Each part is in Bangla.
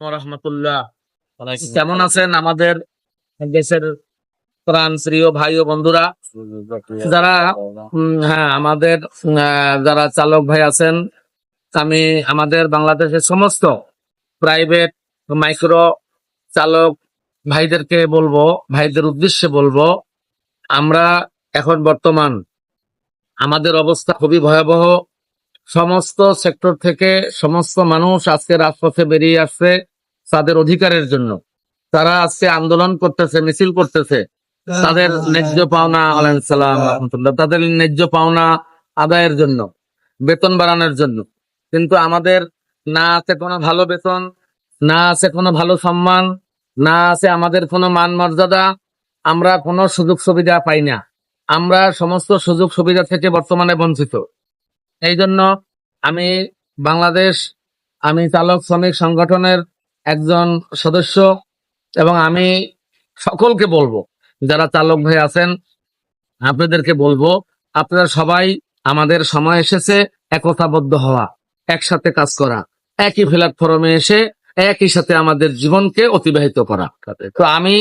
রহমতুল্লাহ। কেমন আছেন আমাদের দেশের প্রাণ প্রিয় ভাই ও বন্ধুরা? যারা হ্যাঁ আমাদের যারা চালক ভাই আছেন আমি আমাদের বাংলাদেশের সমস্ত প্রাইভেট মাইক্রো চালক ভাইদেরকে বলব ভাইদের উদ্দেশ্যে বলব আমরা এখন বর্তমান আমাদের অবস্থা খুবই ভয়াবহ। সমস্ত সেক্টর থেকে সমস্ত মানুষ আজকে রাজপথে বেরিয়ে আসছে তাদের অধিকারের জন্য। তারা আজকে আন্দোলন করতেছে, মিছিল করতেছে। তাদের ন্যায্য পাওনা, আলাইহিস সালাম তাদের ন্যায্য পাওনা আদায়ের জন্য, বেতন বাড়ানোর জন্য। কিন্তু আমাদের না আছে কোনো ভালো বেতন, না আছে কোনো ভালো সম্মান, না আছে আমাদের কোনো মান মর্যাদা, আমরা কোনো সুযোগ সুবিধা পাই না। আমরা সমস্ত সুযোগ সুবিধা থেকে বর্তমানে বঞ্চিত। এই জন্য আমি বাংলাদেশ আমি চালক শ্রমিক সংগঠনের একজন সদস্য এবং আমি সকলকে বলব যারা চালক ভাই আছেন আপনাদেরকে বলব আপনারা সবাই আমাদের সময় এসেছে একতাবদ্ধ হওয়া একসাথে কাজ করা একই প্ল্যাটফর্মে এসে একই সাথে আমাদের জীবনকে অতিবাহিত করা। তো আমি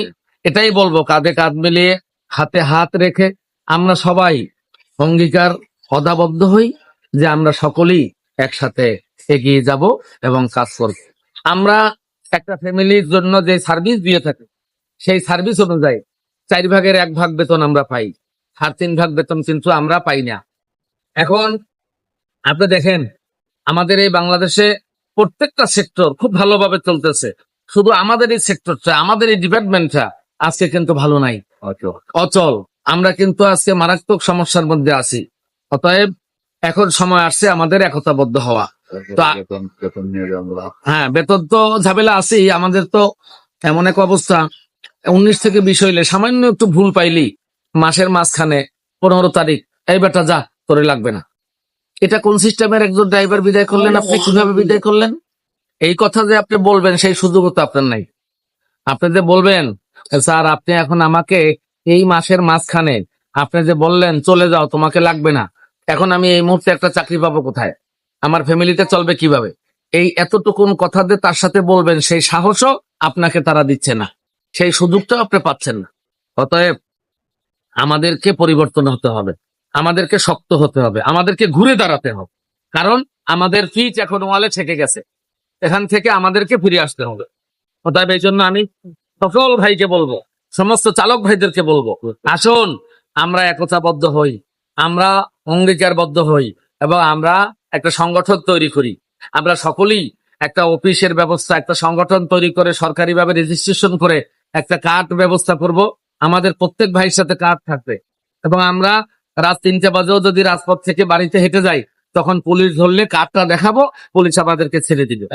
এটাই বলব কাঁধে কাঁধ মিলিয়ে হাতে হাত রেখে আমরা সবাই অঙ্গীকার অদাবদ্ধ হই। যে আমরা সকলেই একসাথে এগিয়ে যাব এবং কাজ করব। আমরা একটা ফ্যামিলির জন্য যে সার্ভিস দিয়ে থাকি সেই সার্ভিস অনুযায়ী চার ভাগের এক ভাগ বেতন আমরা পাই আর তিন ভাগ বেতন কিন্তু আমরা পাই না। এখন আপনি দেখেন আমাদের এই বাংলাদেশে প্রত্যেকটা সেক্টর খুব ভালোভাবে চলতেছে। শুধু আমাদের এই সেক্টরটা আমাদের এই ডিপার্টমেন্টটা আজকে কিন্তু ভালো নাই। অচল। আমরা কিন্তু আজকে মারাত্মক সমস্যার মধ্যে আছি। অতএব এখন সময় আসছে আমাদের একতাবদ্ধ হওয়া। তো হ্যাঁ বেতন তো ঝামেলা আছেই আমাদের তো এমন এক অবস্থা। উনিশ থেকে বিশ হইলে সামান্য একটু ভুল পাইলি মাসের মাঝখানে পনেরো তারিখ এই বেটা যা তোরে লাগবে না। এটা কোন সিস্টেমের একজন ড্রাইভার বিদায় করলেন? আপনি কীভাবে বিদায় করলেন? এই কথা যে আপনি বলবেন সেই সুযোগও তো আপনার নাই। আপনি যে বলবেন স্যার আপনি এখন আমাকে এই মাসের মাঝখানে আপনি যে বললেন চলে যাও তোমাকে লাগবে না। এখন আমি এই মুহূর্তে একটা চাকরি পাবো কোথায়? আমার ফ্যামিলিতে চলবে কীভাবে? এই এতটুকুন কথা দিয়ে তার সাথে বলবেন, সেই সাহসও আপনাকে তারা দিচ্ছে না। সেই সুযোগটাও আপনি পাচ্ছেন না। অতএব আমাদেরকে পরিবর্তন হতে হবে। আমাদেরকে শক্ত হতে হবে। আমাদেরকে ঘুরে দাঁড়াতে হবে। কারণ আমাদের পিচ এখন ওয়ালে থেকে গেছে। এখান থেকে আমাদেরকে ফিরে আসতে হবে। অতএব এই জন্য আমি সকল ভাইকে বলব, সমস্ত চালক ভাইদেরকে বলব, আসুন, আমরা একতাবদ্ধ হই। আমরা অঙ্গীকারবদ্ধ হই এবং আমরা একটা সংগঠন তৈরি করি। আমরা সকলেই একটা অফিসের ব্যবস্থা, একটা সংগঠন তৈরি করে সরকারিভাবে রেজিস্ট্রেশন করে একটা কার্ড ব্যবস্থা করব। আমাদের প্রত্যেক ভাইয়ের সাথে কার্ড থাকবে। এবং আমরা রাত তিনটে বাজেও যদি রাজপথ থেকে বাড়িতে হেঁটে যাই, তখন পুলিশ ধরলে কার্ডটা দেখাবো, পুলিশ আমাদেরকে ছেড়ে দিবে।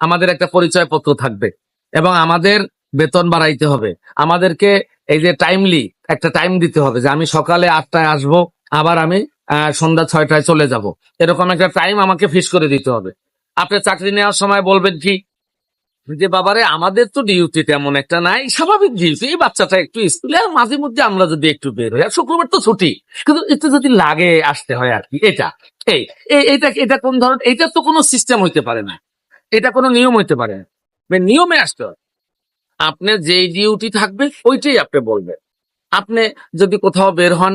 আমাদের একটা পরিচয় পত্র থাকবে এবং আমাদের বেতন বাড়াইতে হবে। আমাদেরকে এই যে টাইমলি একটা টাইম দিতে হবে যে আমি সকালে আটটায় আসব, আবার আমি সন্ধ্যা ছয়টায় চলে যাব। এরকম একটা টাইম আমাকে ফিক্স করে দিতে হবে। আপনি চাকরি নেওয়ার সময় বলবেন কি, যে বাবারে, আমাদের তো ডিউটি তেমন একটা নাই, স্বাভাবিক ডিউটি এই বাচ্চাটা একটু স্কুলে আর মাঝে মধ্যে আমরা যদি একটু বের হই, আর শুক্রবার তো ছুটি, কিন্তু একটু যদি লাগে আসতে হয় আর কি, এটা, এই এটা এটা কোন ধরনের এটা তো কোনো সিস্টেম হইতে পারে না, এটা কোনো নিয়ম হইতে পারে না। নিয়মে আসতে হয় আপনার যেই ডিউটি থাকবে, ওইটাই আপনি বলবেন। আপনি যদি কোথাও বের হন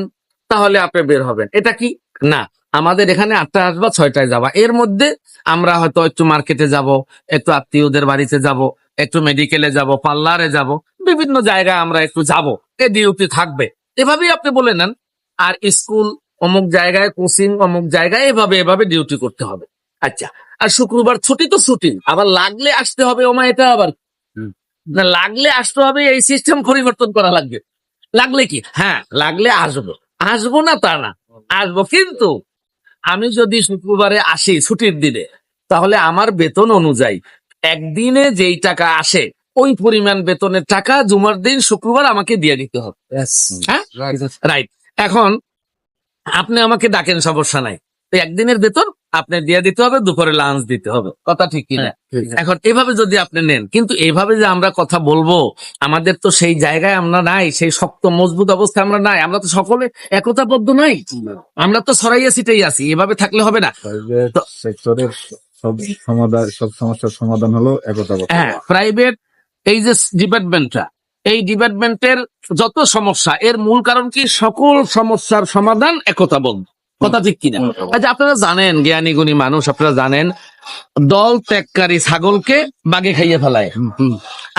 তাহলে আপনি বের হবেন। এটা কি? না আমাদের এখানে আটটা আসবা ছয়টায় যাবা। এর মধ্যে আমরা হয়তো একটু মার্কেটে যাব একটু আত্মীয়দের বাড়িতে যাব একটু মেডিকেলে যাব পার্লারে যাব বিভিন্ন জায়গায় আমরা একটু যাব। এ ডিউটি থাকবে। এভাবেই আপনি বলে নেন। আর স্কুল অমুক জায়গায় কোচিং অমুক জায়গায় এভাবে এভাবে ডিউটি করতে হবে। আচ্ছা আর শুক্রবার ছুটি তো ছুটি। আবার লাগলে আসতে হবে ওমা এটা আবার। না লাগলে আসতে হবে এই সিস্টেম পরিবর্তন করা লাগবে। লাগলে কি? হ্যাঁ লাগলে আসব। আসব না তা না। আসব কিন্তু আমি যদি শুক্রবারে আসি ছুটির দিনে তাহলে আমার বেতন অনুযায়ী একদিনে যেই টাকা আসে ওই পরিমাণ বেতনের টাকা জুমার দিন শুক্রবার আমাকে দিয়ে দিতে হবে। হ্যাঁ? রাইট এখন আপনি আমাকে ডাকেন সমস্যা নাই। তো একদিনের বেতন আপনি দিয়ে দিতে হবে দুপুরে লাঞ্চ দিতে হবে। কথা ঠিক কিনা? এখন এভাবে যদি আপনি নেন কিন্তু এভাবে যে আমরা কথা বলব আমাদের তো সেই জায়গায় আমরা নাই সেই শক্ত মজবুত অবস্থা আমরা নাই আমরা তো সকলে একতাবদ্ধ নাই। আমরা তো সরাইয়া সিটাই আছি এভাবে থাকলে হবে না। সব সমাধান সব সমস্যার সমাধান হলো একতাবদ্ধ হ্যাঁ প্রাইভেট এই যে ডিপার্টমেন্টটা এই ডিপার্টমেন্টের যত সমস্যা এর মূল কারণ কি? সকল সমস্যার সমাধান একতাবদ্ধ। কথা ঠিক কিনা? আচ্ছা আপনারা জানেন জ্ঞানী গুণী মানুষ আপনারা জানেন দল ত্যাগকারী ছাগলকে বাগে খাইয়ে ফেলায়।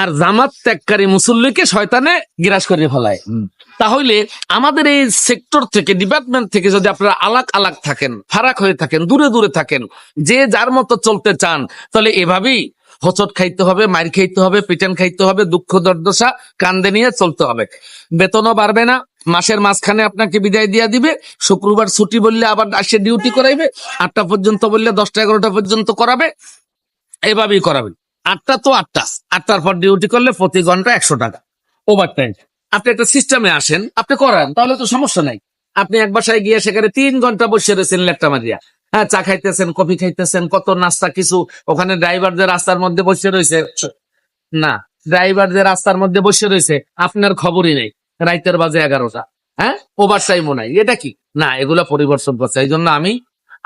আর জামাত ত্যাগকারী মুসল্লিকে শয়তানে গ্রাস করিয়ে ফেলায়। তাহলে আমাদের এই সেক্টর থেকে ডিপার্টমেন্ট থেকে যদি আপনারা আলাক আলাক থাকেন ফারাক হয়ে থাকেন দূরে দূরে থাকেন যে যার মতো চলতে চান তাহলে এভাবেই হচট খাইতে হবে মার খাইতে হবে পিটান খাইতে হবে দুঃখ দর্দশা কান্দে নিয়ে চলতে হবে। বেতনও বাড়বে না মাসের মাঝখানে আপনাকে বিদায় দিয়ে দিবে, শুক্রবার ছুটি বললে আবার আসে ডিউটি করাইবে, আটটা পর্যন্ত বললে দশটা, এগারোটা পর্যন্ত করাবে, এভাবেই করাবে আটটা তো আটটা, আটটার পর ডিউটি করলে প্রতি ঘণ্টা একশো টাকা ওভার টাইম আপনি একটা সিস্টেমে আসেন, আপনি করান, তাহলে তো সমস্যা নাই। আপনি এক বাসায় গিয়ে সেখানে তিন ঘণ্টা বসে রয়েছেন লেপটা মারিয়া। হ্যাঁ চা খাইতেছেন, কফি খাইতেছেন, কত নাস্তা, কিছু, ওখানে ড্রাইভারদের রাস্তার মধ্যে বসে রয়েছে। না ড্রাইভারদের রাস্তার মধ্যে বসে রয়েছে, আপনার খবরই নেই। রাইতের বাজে এগারোটা। হ্যাঁ? ওভার টাইমও নাই। এটা কি? না, এগুলো পরিবর্তন করছে। এই জন্য আমি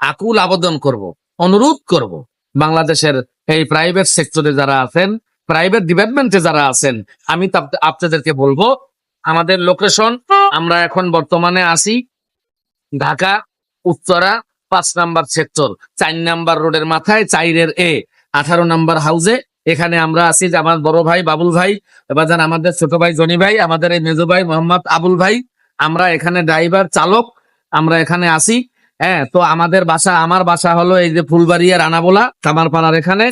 আকুল আবেদন করব, অনুরোধ করব বাংলাদেশের এই প্রাইভেট সেক্টরে যারা আছেন প্রাইভেট ডিপার্টমেন্টে যারা আছেন, আমি আপনাদেরকে বলব, আমাদের লোকেশন আমরা এখন বর্তমানে আছি ঢাকা, উত্তরা, পাঁচ নাম্বার সেক্টর চার নাম্বার রোডের মাথায়, চাইরের এ আঠারো নাম্বার হাউসে এখানে আমরা আছি যে আমার বড় ভাই বাবুল ভাই, এবার যান আমাদের ছোট ভাই জনি ভাই, আমাদের এই মেজো ভাই মোহাম্মদ আবুল ভাই। আমরা এখানে ড্রাইভার চালক, আমরা এখানে আছি। হ্যাঁ তো আমাদের বাসা, আমার বাসা হলো এই যে ফুলবাড়িয়া রানাবোলা কামারপাড়ার এখানে।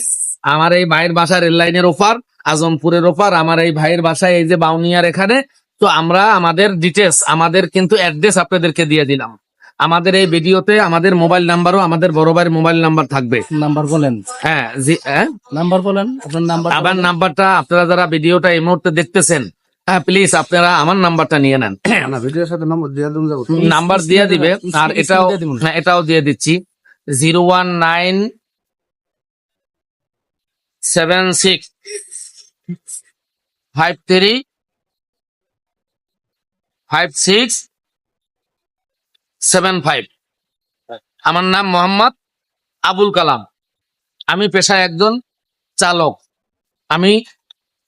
আমার এই ভাইয়ের বাসা রেল লাইনের ওপার, আজমপুরের ওপার, আমার এই ভাইয়ের বাসা এই যে বাউনিয়ার এখানে। তো আমরা আমাদের ডিটেলস আমাদের কিন্তু অ্যাড্রেস আপনাদেরকে দিয়ে দিলাম। আমাদের এই ভিডিওতে আমাদের মোবাইল নাম্বারও আমাদের বড় ভাইয়ের মোবাইল নাম্বার থাকবে। নাম্বার বলেন। হ্যাঁ জি- হ্যাঁ। নাম্বার বলেন আপনার নাম্বার আমার নাম্বারটা আপনারা যারা ভিডিওটা এই মুহূর্তে দেখতেছেন হ্যাঁ প্লিজ আপনারা আমার নাম্বারটা নিয়ে নেন। ভিডিওর সাথে নম্বর দিয়ে দিন যাব। নাম্বার দিয়ে দিবে আর এটাও হ্যাঁ, এটাও দিয়ে দিচ্ছি। Zero one nine seven six five three five six seven five আমার নাম মোহাম্মদ আবুল কালাম। আমি পেশায় একজন চালক। আমি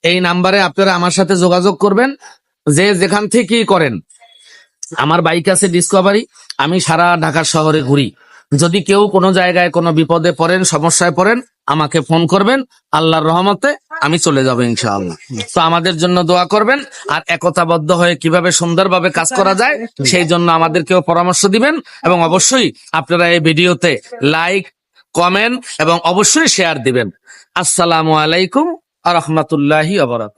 এই নাম্বারে আপনারা আমার সাথে যোগাযোগ করবেন যে যেখান থেকেই করেন। আমার বাইক আছে ডিসকভারি আমি সারা ঢাকা শহরে ঘুরি। যদি কেউ কোনো জায়গায় কোনো বিপদে পড়েন সমস্যায় পড়েন আমাকে ফোন করবেন, আল্লাহর রহমতে আমি চলে যাব ইনশাআল্লাহ। তো আমাদের জন্য দোয়া করবেন, আর একতাবদ্ধ হয়ে কীভাবে সুন্দরভাবে কাজ করা যায়, সেই জন্য আমাদেরকেও পরামর্শ দিবেন, এবং অবশ্যই আপনারা এই ভিডিওতে লাইক, কমেন্ট, এবং অবশ্যই শেয়ার দিবেন। আসসালামু আলাইকুম আ রহমতুল্লাহি আবরাক